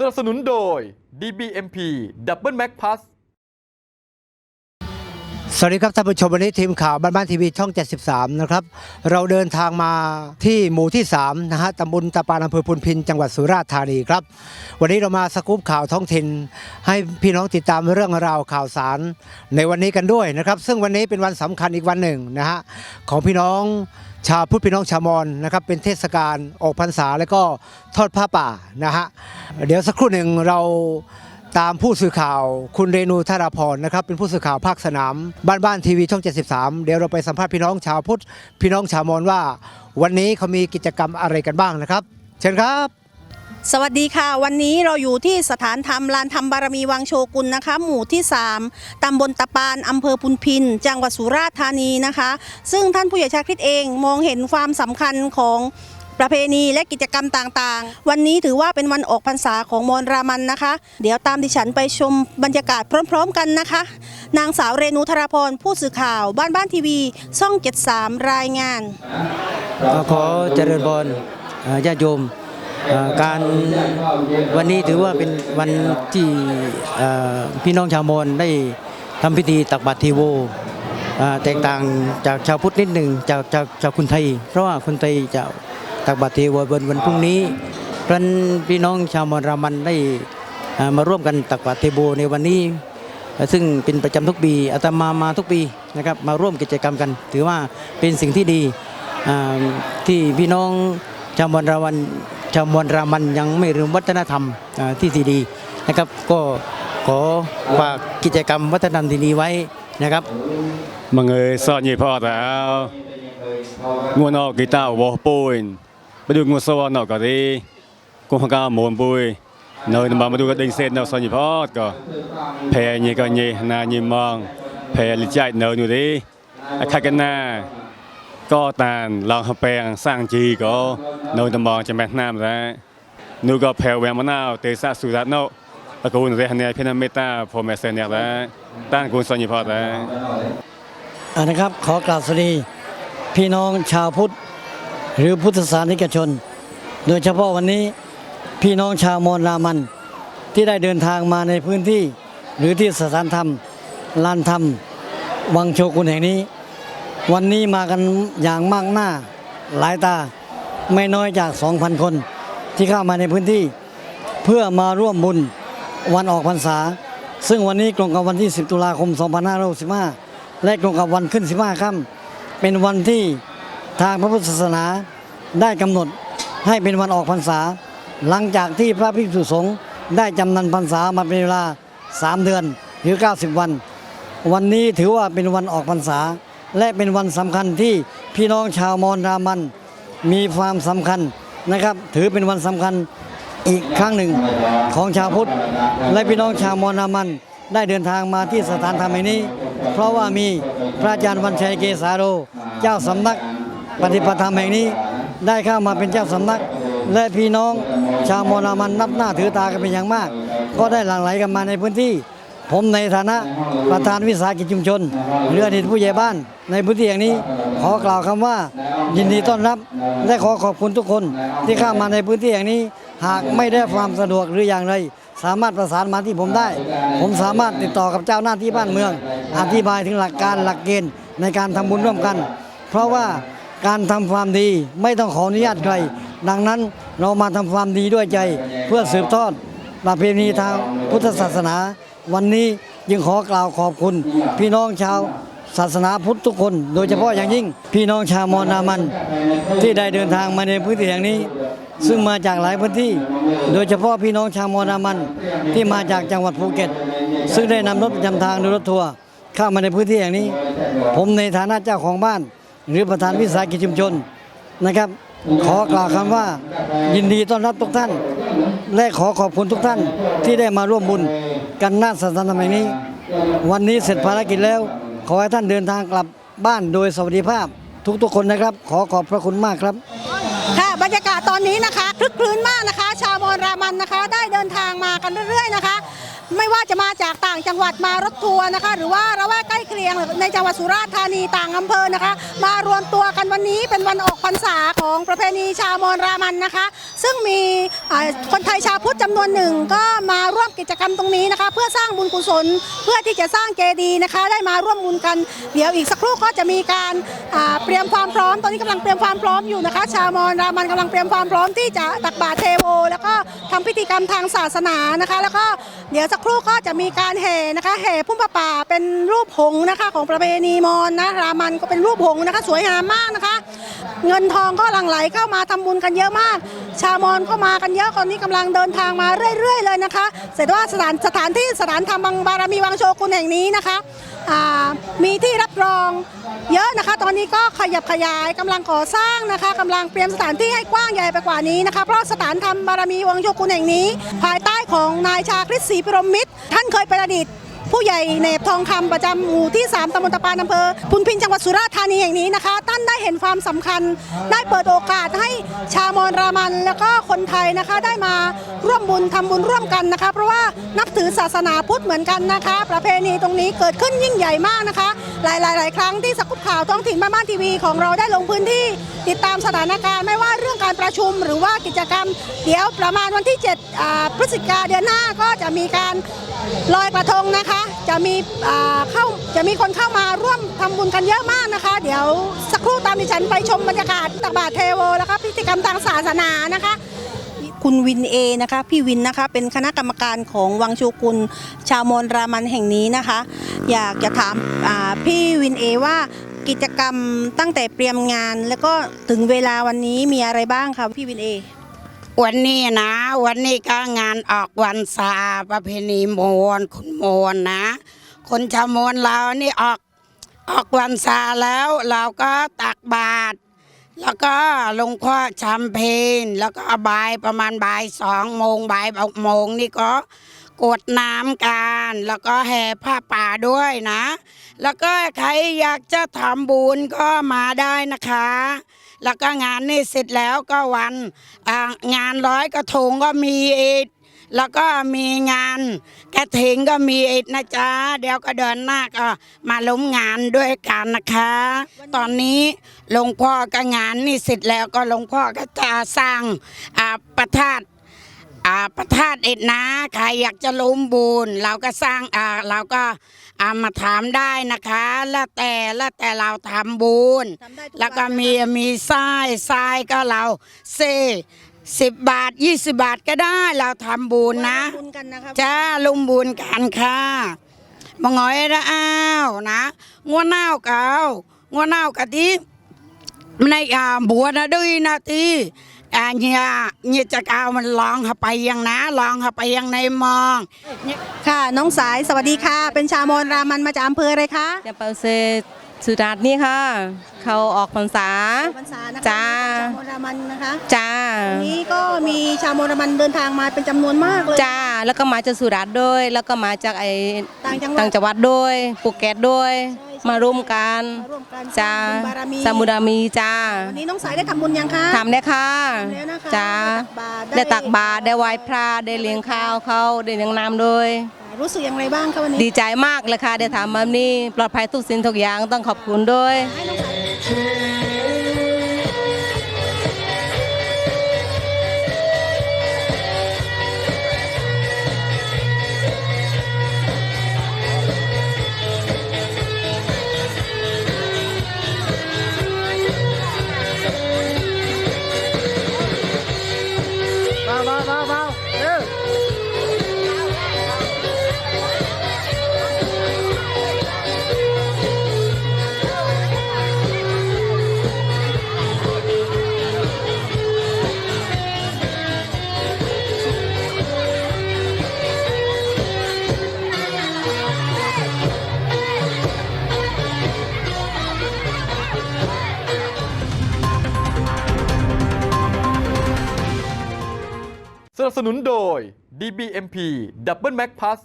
สนับสนุนโดย DBMP Double Mac Plus สวัสดีครับท่านผู้ชมวันนี้ทีมข่าวบ้านบ้านทีวีช่อง 73 นะครับ เราเดินทางมาที่หมู่ที่3นะฮะตำบลตะปานอำเภอพุนพินจังหวัดสุราษฎร์ธานีครับ วันนี้เรามาสกู๊ปข่าวท้องถิ่นให้พี่น้องติดตามเรื่องราวข่าวสารในวันนี้กันด้วยนะครับ ซึ่งวันนี้เป็นวันสำคัญอีกวันหนึ่งนะฮะของพี่น้อง ชาวพุทธพี่น้องชาวมอญนะครับเป็นเทศกาลออกพรรษาและก็ทอดผ้าป่านะฮะเดี๋ยวสักครู่หนึ่งเราตามผู้สื่อข่าวคุณเรนูธาราพรนะครับเป็นผู้สื่อข่าวภาคสนาม บ้านบ้านทีวีช่อง 73 เดี๋ยวเราไปสัมภาษณ์พี่น้องชาวพุทธพี่น้องชาวมอญว่า วันนี้เขามีกิจกรรมอะไรกันบ้างนะครับ เชิญครับ สวัสดีค่ะ วันนี้เราอยู่ที่สถานธรรมลานธรรมบารมีวังโชกุนนะคะ หมู่ที่ 3ตำบลตะปานอำเภอพุนพิน จังหวัดสุราษฎร์ธานีนะคะ ซึ่งท่านผู้ใหญ่ชาคริตเองมองเห็นความสำคัญของประเพณีและกิจกรรมต่างๆ วันนี้ถือว่าเป็นวันออกพรรษาของมอญรามันนะคะ เดี๋ยวตามดิฉันไปชมบรรยากาศพร้อมๆกันนะคะ นางสาวเรนูธราพรผู้สื่อข่าว บ้านบ้านทีวีช่อง 73 รายงานขอเจริญพรเอ่อญาติโยม การวันนี้ถือว่าเป็นวันที่พี่น้องชาวมอญได้ทำพิธีตักบาตรเทีโวแตกต่างจากชาวพุทธนิดหนึ่งจากจากชาวคนไทย เพราะว่าคนไทยจะตักบาตรเทโววันวันพรุ่งนี้เพราะฉะนั้นพี่น้องชาวมอญรามันได้มาร่วมกันตักบาตรเทโวในวันนี้ ซึ่งเป็นประจำทุกปีอาตมามาทุกปีนะครับมาร่วมกิจกรรมกัน ถือว่าเป็นสิ่งที่ดีที่พี่น้องชาวมวลราวัน ชาวมวลรามันยังไม่ลืมวัฒนธรรมที่ดีดีนะครับก็ขอฝากกิจกรรมวัฒนธรรมดีๆไว้นะครับมังเอยสอนยี่พ่อแล้วงูนอกกีตาร์วอปุยไปดูงูสวรรค์นอกกะดีกูฮังกามวนปุยเนินมามาดูก็ดิงเซนเราสอนยี่พ่อก็แพ้ยี่ก็ยี่นายี่มองแพ้ลิจัยเนินอยู่ดีไอ้ข้ากันแน่ ก็ตาลองเปงสร้างจีก็นูตมองจะแม่น้ำแล้วนูก็แผ่วแวมะนาวเตซะสุรัตโนตะกูลเรหเนียพินาเมตตาพรมเซเนียแล้วต้านกูลสัญญพอแล้วอันนะครับขอกราบสวัสดีพี่น้องชาวพุทธ หรือพุทธศาสนิกชน โดยเฉพาะวันนี้พี่น้องชาวมอญรามันที่ได้เดินทางมาในพื้นที่ หรือที่สถานธรรมลานธรรม วังโชกุนแห่งนี้ วันนี้มากันอย่างมากหน้าหลายตาไม่น้อยจาก 2,000 คนที่เข้ามาในพื้นที่ เพื่อมาร่วมบุญวันออกพรรษา ซึ่งวันนี้ตรงกับวันที่ 10 ตุลาคม 2565 และตรงกับวันขึ้น 15 ค่ำเป็นวันที่ทางพระพุทธศาสนาได้กำหนดให้เป็นวันออกพรรษา หลังจากที่พระภิกษุสงฆ์ได้จำนันพรรษามาเป็นเวลา 3 เดือนหรือ 90 วัน วันนี้ถือว่าเป็นวันออกพรรษา และเป็นวันสำคัญที่พี่น้องชาวมอญรามันมีความสำคัญนะครับ ถือเป็นวันสำคัญอีกครั้งหนึ่งของชาวพุทธ และพี่น้องชาวมอญรามันได้เดินทางมาที่สถานธรรมแห่งนี้ เพราะว่ามีพระอาจารย์วันชัยเกษาโร เจ้าสำนักปฏิปธรรมแห่งนี้ได้เข้ามาเป็นเจ้าสำนัก และพี่น้องชาวมอญรามันนับหน้าถือตากันเป็นอย่างมาก ก็ได้หลั่งไหลกันมาในพื้นที่ ผมในฐานะประธานวิสาหกิจชุมชนหรืออดีตผู้ใหญ่บ้าน ในพื้นที่อย่างนี้ ขอกล่าวคำว่า ยินดีต้อนรับและขอขอบคุณทุกคนที่เข้ามาในพื้นที่อย่างนี้ หากไม่ได้ความสะดวกหรืออย่างไร สามารถประสานมาที่ผมได้ ผมสามารถติดต่อกับเจ้าหน้าที่บ้านเมือง อธิบายถึงหลักการหลักเกณฑ์ในการทำบุญร่วมกัน เพราะว่าการทำความดีไม่ต้องขออนุญาตใคร ดังนั้นเรามาทำความดีด้วยใจเพื่อสืบทอดประเพณีทางพุทธศาสนา วันนี้ยังขอกล่าวขอบคุณ พี่น้องชาวศาสนาพุทธทุกคน โดยเฉพาะอย่างยิ่งพี่น้องชาวมอญนามัน ที่ได้เดินทางมาในพื้นที่แห่งนี้ ซึ่งมาจากหลายพื้นที่ โดยเฉพาะพี่น้องชาวมอญนามัน ที่มาจากจังหวัดภูเก็ต ซึ่งได้นำรถประจำทางโดยรถทัวร์เข้ามาในพื้นที่แห่งนี้ ผมในฐานะเจ้าของบ้าน หรือประธานวิสาหกิจชุมชนนะครับ ขอกล่าวคำว่า ยินดีต้อนรับทุกท่าน และขอขอบคุณทุกท่านที่ได้มาร่วมบุญ กันหน้าสถานธรรมแห่งนี้ วันนี้เสร็จภารกิจแล้ว ขอให้ท่านเดินทางกลับบ้านโดยสวัสดิภาพ ทุกๆคนนะครับ ขอขอบพระคุณมากครับ ค่ะบรรยากาศตอนนี้นะคะคลึกคลื้นมากนะคะ ชาวมอญรามันนะคะ ได้เดินทางมากันเรื่อยๆนะคะ ไม่ว่าจะมาจากต่างจังหวัดมารถทัวร์นะคะ หรือว่าระแวกใกล้เคียงในจังหวัดสุราษฎร์ธานีต่างอำเภอนะคะ มารวมตัวกันวันนี้เป็นวันออกพรรษาของประเพณีชาวมอญรามันนะคะ ซึ่งมีคนไทยชาวพุทธจำนวนหนึ่ง ก็มาร่วมกิจกรรมตรงนี้นะคะ เพื่อสร้างบุญกุศลเพื่อที่จะสร้างเจดีย์นะคะ ได้มาร่วมบุญกัน เดี๋ยวอีกสักครู่ก็จะมีการเตรียมความพร้อม ตอนนี้กำลังเตรียมความพร้อมอยู่นะคะ ชาวมอญรามันกำลังเตรียมความพร้อมที่จะตักบาตรเทโว แล้วก็ทำพิธีกรรมทางศาสนานะคะ แล้วก็เดี๋ยวสักครู่ก็จะมีการแห่นะคะแห่พุ่มประป่าเป็นรูปหงส์นะคะของประเพณีมอญนะรามันก็เป็นรูปหงส์นะคะ สวยงามมากนะคะ เงินทองก็หลั่งไหลเข้ามาทำบุญกันเยอะมาก ชาวมอญเข้ามากันเยอะตอนนี้กำลังเดินทางมาเรื่อย ๆ เลยนะคะ เสร็จว่าสถานสถานที่สถานธรรมบางบารมีวังโชกุนแห่งนี้นะคะมีที่รับรองเยอะนะคะ ตอนนี้ก็ขยับขยายกำลังก่อสร้างนะคะกำลังเตรียมสถานที่ให้กว้างใหญ่ไปกว่านี้นะคะ เพราะสถานธรรมบารมีวังโชกุนแห่งนี้ภาย ของนายชาคริตศรีพิรมมิตร ท่านเคยเป็นอดีต ผู้ใหญ่เนบทองคำประจำหมู่ที่ 3ตำบลตะปานอำเภอพุนพินจังหวัดสุราษฎร์ธานีแห่งนี้นะคะ ท่านได้เห็นความสำคัญ ได้เปิดโอกาสให้ชาวมอญรามัน แล้วก็คนไทยนะคะได้มาร่วมบุญทำบุญร่วมกันนะคะ เพราะว่านับถือศาสนาพุทธเหมือนกันนะคะ ประเพณีตรงนี้เกิดขึ้นยิ่งใหญ่มากนะคะ หลายๆหลายครั้งที่สกุปข่าวท้องถิ่นบ้านบ้านทีวีของเราได้ลงพื้นที่ติดตามสถานการณ์ไม่ว่าเรื่องการประชุมหรือว่ากิจกรรม เดี๋ยวประมาณวันที่7พฤศจิกาเดือนหน้าก็จะมีการลอยกระทงนะคะจะมีเข้าจะมีคนเข้ามาร่วมทำบุญกันเยอะมากนะคะ เดี๋ยวสักครู่ตามดิฉันไปชมบรรยากาศตักบาตรเทโวแล้วก็พิธีกรรมทางศาสนานะคะ คุณวินเอนะคะพี่วินนะคะเป็นคณะกรรมการของวังชูกุลชาวมอญรามันแห่งนี้นะคะ อยากจะถามพี่วินเอว่ากิจกรรมตั้งแต่เตรียมงาน แล้วก็ถึงเวลาวันนี้มีอะไรบ้างคะพี่วินเอ วันนี้นะ วันนี้ก็งานออกวันซาประเพณีโมนคุณโมนนะ คนชาวโมนเรานี่ออกออกวันซาแล้วเราก็ตักบาตรแล้วก็ลงพ่อชำเพลนแล้วก็บายประมาณบ่ายสองโมงบ่ายโมงนี่ก็ กวดน้ำกัน แล้วก็แห่ผ้าป่าด้วยนะ แล้วก็ใครอยากจะทำบุญก็มาได้นะคะ แล้วก็งานนี่เสร็จแล้วก็วันงานร้อยกระทงก็มีอีกแล้วก็มีงานกระถิงก็มีอีกนะจ๊ะ เดี๋ยวก็เดินหน้าก็มาล้มงานด้วยกันนะคะ ตอนนี้หลวงพ่อก็งานนี่เสร็จแล้วก็หลวงพ่อก็จะสร้างประธาต อ่าประทาดเอ็ดนะใครอยากจะล้มบุญเราก็สร้างอ่าเราก็อ่ามาถามได้นะคะ แล้วแต่แล้วแต่เราทำบุญทำได้ทุกแล้วก็วันนะคะมีมีทรายทรายก็เราเซสิบบาทยี่สิบาทก็ได้เราทำบุญนะบุญกันนะคะจ้าลุมบุญกันค่ะมองอยละอ้าวนะงัวเน่าเกางัวเน่ากะทิในอ่าบัวนะด้วยนะที่อ่า เนี่ยเนี่ยจะเอามันลองเข้าไปยังนะลองเข้าไปยังในมอง ค่ะ น้องสายสวัสดีค่ะ เป็นชาวมอญรามันมาจากอำเภออะไรคะจะเปาเซสุดาษนี่ค่ะ เขาออกพรรษาพรรษานะคะจ้าชาวมอญรามันนะคะจ้าวันนี้ก็มีชาวมอญรามันเดินทางมาเป็นจำนวนมากเลยจ้าแล้วก็มาจากสุราษฎร์ด้วย แล้วก็มาจากไอ้ต่างจังหวัดต่างจังหวัดด้วยภูเก็ตด้วยใช่ใช่ มาร่วมกันมาร่วมกันจ้าสร้างบุญบารมีสามุรามีจ้าวันนี้น้องสายได้ทำบุญยังคะ ทำได้ค่ะทำแล้วนะคะจ้าได้ได้ตัตักกบาบาตตรรได้ไหว้พระได้เลี้ยงข้าวเขาได้เลี้ยงน้ำด้วย รู้สึกอย่างไรบ้างคะวันนี้ดีใจมากเลยค่ะได้ทำแบบนี้ ปลอดภัยทุกสิ่งทุกอย่างต้องขอบคุณด้วย ให้น้องสาย สนุนโดย DBMP Double Mac Plus